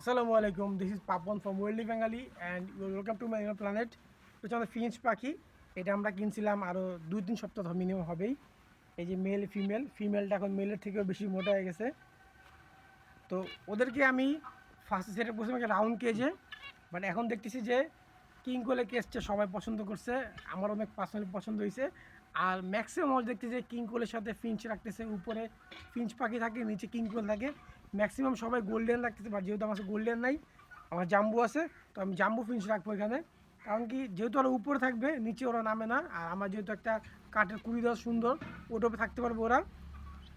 আসসালামু আলাইকুম this is Papon from ওয়েল্ডি Bengali and welcome to my planet হচ্ছে আমাদের ফিঞ্চ পাখি, এটা আমরা কিনছিলাম আরও দুই তিন সপ্তাহ মিনিমাম হবেই। এই যে মেল ফিমেল ফিমেলটা এখন মেলের থেকেও বেশি মোটা হয়ে গেছে। তো ওদেরকে আমি ফার্স্ট সেটে বসে একটা রাউন্ড কেজে বাট এখন দেখতেছি যে কিং কোলে কেসটা সবাই পছন্দ করছে, আমার অনেক পার্সোনালি পছন্দ হয়েছে আর ম্যাক্সিমাম দেখতে যে কিং কোলের সাথে ফিঞ্চ রাখতেছে, উপরে ফিঞ্চ পাখি থাকে, নিচে কিং কোল থাকে। ম্যাক্সিমাম সবাই গোল্ডেন রাখতেছে বাট যেহেতু আমার গোল্ডেন নাই, আমার জাম্বু আছে, তো আমি জাম্বু ফিঞ্চ রাখব এখানে। কারণ কি, যেহেতু ওরা উপরে থাকবে, নিচে ওরা নামে না, আর আমার যেহেতু একটা কাঠের কুড়ি দেওয়া সুন্দর ওটাতে থাকতে পারবে ওরা।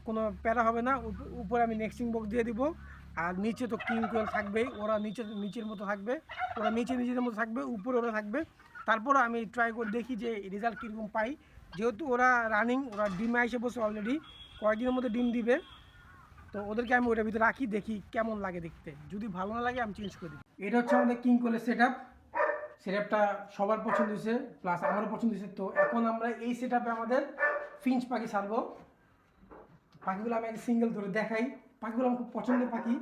কোনো প্যারা হবে না উপরে আমি নেক্সিং বক্স দিয়ে দিব। আর নিচে তো কিং কোয়েল থাকবেই, ওরা নিচে, নিচের মতো থাকবে, ওরা নিচে নিজেদের মতো থাকবে, উপরে ওরা থাকবে। তারপরে আমি ট্রাই করে দেখি যে রেজাল্ট কীরকম পাই। যেহেতু ওরা রানিং ওরা ডিমে এসে বসে অলরেডি কয়েকদিনের মধ্যে ডিম দিবে। তো ওদেরকে আমি ওটার ভিতরে রাখি, দেখি কেমন লাগে দেখতে। যদি ভালো না লাগে, আমি চেঞ্জ করে দিই এটা হচ্ছে আমাদের কিং কোলের সেট আপ সেট আপটা সবার পছন্দ হয়েছে প্লাস আমারও পছন্দ হয়েছে। তো এখন আমরা এই সেট আপে আমাদের ফিঞ্চ পাখি ছাড়বো। পাখিগুলো আমি সিঙ্গেল ধরে দেখাই। পাখিগুলো আমার খুব পছন্দের পাখি।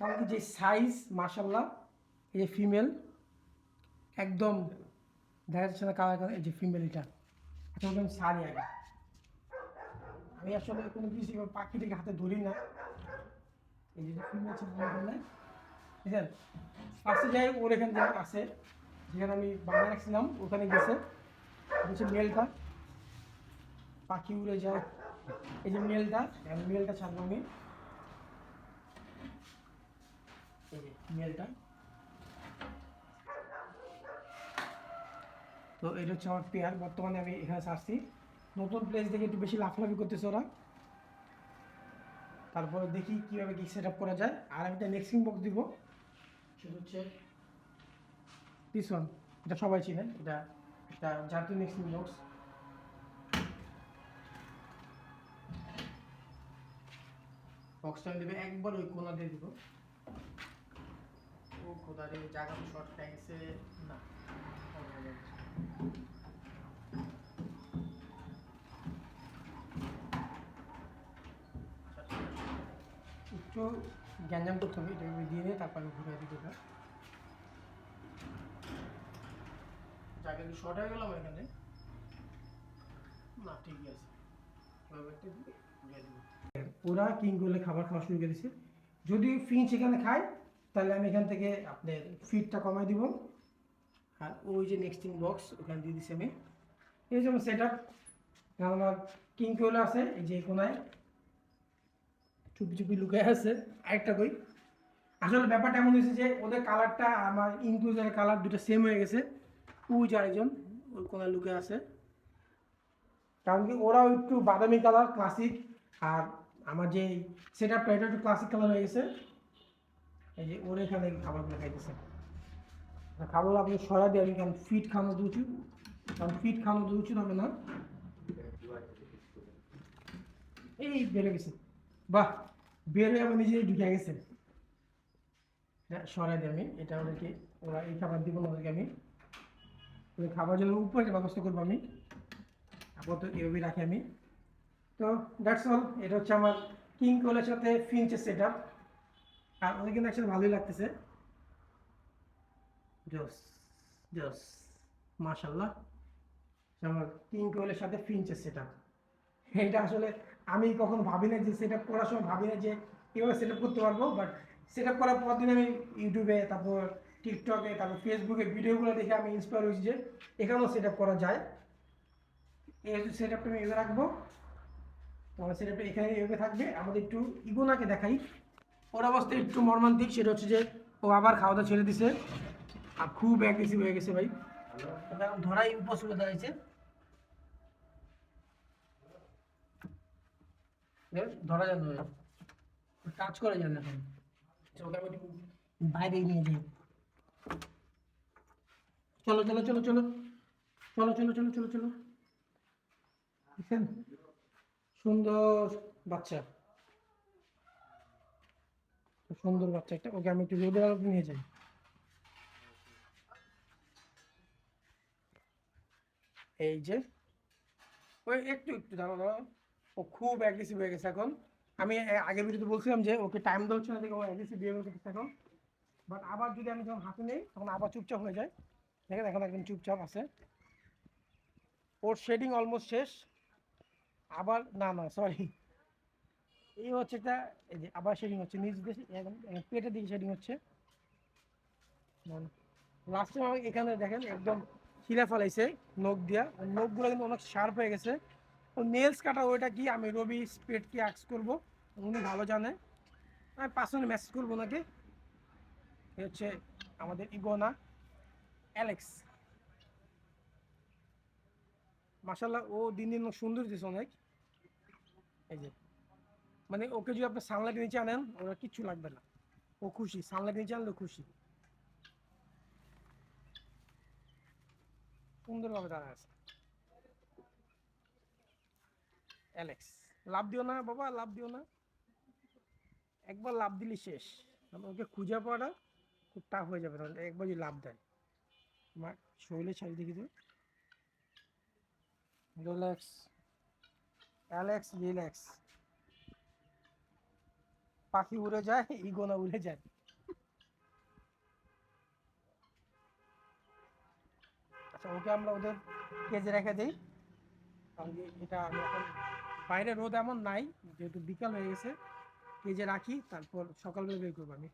কারণ কি যে সাইজ মার্শাল্লাহ এই যে ফিমেল একদম দেখা যাচ্ছে না কালার এই যে ফিমেল এটা। ওটা আমি সারি আগে। আমি আসলে কোনো কিছু পাখিটাকে হাতে ধরি না। এই যে ছিল এখানে বুঝলেন ফার্স্টে যাই, ওর এখানে যা আছে যেখানে আমি বাংলা রাখছিলাম, ওখানে গেছে। হচ্ছে মেলটা। পাখি উড়ে যায়। এই যে মেলটা মেলটা ছাড়বো আমি। মেলটা। তো এটা হচ্ছে আমার পেয়ার বর্তমানে আমি এখানে ছাড়ছি। নতুন প্লেস দেখে একটু বেশি লাফালাফি করতেছে ওরা। তারপরে দেখি কীভাবে কি সেট করা যায়। আর আমি একটা নেক্সিং বক্স দিব। সেটা হচ্ছে এটা সবাই চিনেন। এটা একটা জাতীয় নেক্সিং বক্স বক্সটা আমি দেবে, একবার ওই কোনা দিয়ে দিব। ও খোদারে জায়গা তো শর্ট গেছে। না। একটু গ্যাঞ্জাম করতে হবে এটা দিয়ে নিয়ে তারপর ঘুরে দিতে হবে। জায়গা কি শর্ট হয়ে গেল আমার এখানে। না ঠিকই আছে। একটা ওরা কিং করলে খাবার খাওয়া শুরু করে দিছে। যদি ফিঞ্চ এখানে খায়, তাহলে আমি এখান থেকে আপনার ফিটটা কমাই দিব। আর ওই যে নেক্সটিং বক্স ওখানে দিয়ে দিছি আমি। এই যে আমার সেট আপ আমার কিং কোয়েল আছে, এই যে কোনায়। চুপি চুপি লুকায় আছে, আরেকটা কই? আসলে ব্যাপারটা এমন হয়েছে যে ওদের কালারটা আমার ইনক্লুজের কালার দুটো সেম হয়ে গেছে। ওই যে আরেকজন, ওই কোনায় লুকে আছে। কারণ কি, ওরাও একটু বাদামি কালার ক্লাসিক আর আমার যে সেট আপটা এটা একটু ক্লাসিক কালার হয়ে গেছে। এই যে ওর এখানে খাবারগুলো খাইতেছে। খাবার আপনি সরা দিয়ে আমি কারণ ফিট খাওয়ানো তো কারণ ফিট খাওয়ানো তো উচিত হবে না? এই বেড়ে গেছে। বাহ বের হয়ে আমার ঢুকে গেছে। এটা সরাই দিই আমি, এটা ওদেরকে, ওরা এই খাবার দিব না ওদেরকে আমি। ওদের খাবার জন্য উপরে ব্যবস্থা করব আমি, আপাতত এভাবেই রাখি আমি। তো দ্যাটস অল এটা হচ্ছে আমার কিং কোলের সাথে ফিঞ্চের সেট আপ আর ওদের কিন্তু একসাথে ভালোই লাগতেছে। জোস জোস মাশাল্লাহ আমার কিং কোয়েলের সাথে ফিঞ্চের সেট আপ এটা আসলে আমি কখনো ভাবি না যে সেট করার সময় ভাবি না যে কীভাবে সেট আপ করতে পারব বাট সেট আপ করার পর দিন আমি ইউটিউবে তারপর টিকটকে তারপর ফেসবুকে ভিডিওগুলো দেখে আমি ইন্সপায়ার হয়েছি যে এখানেও সেট আপ করা যায়। এই সেট আপটা আমি এভাবে রাখব। তোমার সেট আপটা এখানে এভাবে থাকবে। আমাদের একটু ইগোনাকে দেখাই। ওর অবস্থা একটু মর্মান্তিক। সেটা হচ্ছে যে ও আবার খাওয়া দাওয়া ছেড়ে দিছে। আর খুব অ্যাগ্রেসিভ হয়ে গেছে ভাই। ধরাই উপসুলে দাঁড়িয়েছে ধরা যাবে। না কাজ করা যাবে না এখন। চল, আমি বাইরে নিয়ে যাই। চলো চলো চলো চলো। চলো চলো চলো চলো চলো। দেখছেন? সুন্দর বাচ্চা। সুন্দর বাচ্চা একটা। ওকে আমি একটু রোদের আলোতে নিয়ে যাই। এই যে, ওই একটু একটু দাঁড়াও দাঁড়াও। ও খুব অ্যাগ্রেসিভ হয়ে গেছে এখন। আমি আগের ভিডিওতে বলছিলাম যে ওকে টাইম দেওয়া হচ্ছে না দেখে ও অ্যাগ্রেসিভ বিহেভিয়ার করতেছে এখন। বাট আবার যদি আমি যখন হাতে নেই, তখন আবার চুপচাপ হয়ে যায়। দেখেন এখন একদম চুপচাপ আছে। ওর শেডিং অলমোস্ট শেষ। আবার, না না সরি এই হচ্ছে একটা, এই যে আবার শেডিং হচ্ছে একদম একদম পেটের দিকে শেডিং হচ্ছে। লাস্ট টাইম এখানে দেখেন, একদম ছিঁড়ে ফেলাইছে, নখ দিয়া। নখগুলো কিন্তু অনেক শার্প হয়ে গেছে। ও নেলস কাটা ওইটা কি? আমি রবি স্পেডকে আক্স করব? উনি ভালো জানে। আমি পার্সোনালি মেসেজ করব ওনাকে। হচ্ছে আমাদের ইগোনা, অ্যালেক্স। মাসাল্লাহ ও দিন দিন সুন্দর দিচ্ছে অনেক। এই যে মানে ওকে যদি আপনি সানলাইট নিচে আনেন, ওরা কিচ্ছু লাগবে না। ও খুশি সানলাইট নিচে আনলে খুশি। সুন্দরভাবে দাঁড়া আছে। অ্যালেক্স লাভ দিও না বাবা, লাভ দিও না। একবার লাভ দিলে শেষ। ওকে খুঁজে পাওয়াটা খুব টাফ হয়ে যাবে, তাহলে একবার যদি লাভ দেয়। আমার শরীরে ছাড়ি দেখি তো। রিল্যাক্স অ্যালেক্স রিল্যাক্স পাখি উড়ে যায় ইগোনা উড়ে যায়। আচ্ছা ওকে আমরা ওদের কেজে রেখে দিই। কারণ এটা আমি এখন বাইরে রোদ এমন নাই, যেহেতু বিকাল হয়ে গেছে কেজে রাখি, তারপর সকালবেলা বের করব আমি।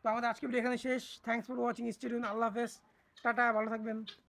তো আমাদের আজকে এখানে শেষ। থ্যাংকস ফর ওয়াচিং স্টেডিয়াম আল্লাহ হাফেজ, টাটা, ভালো থাকবেন।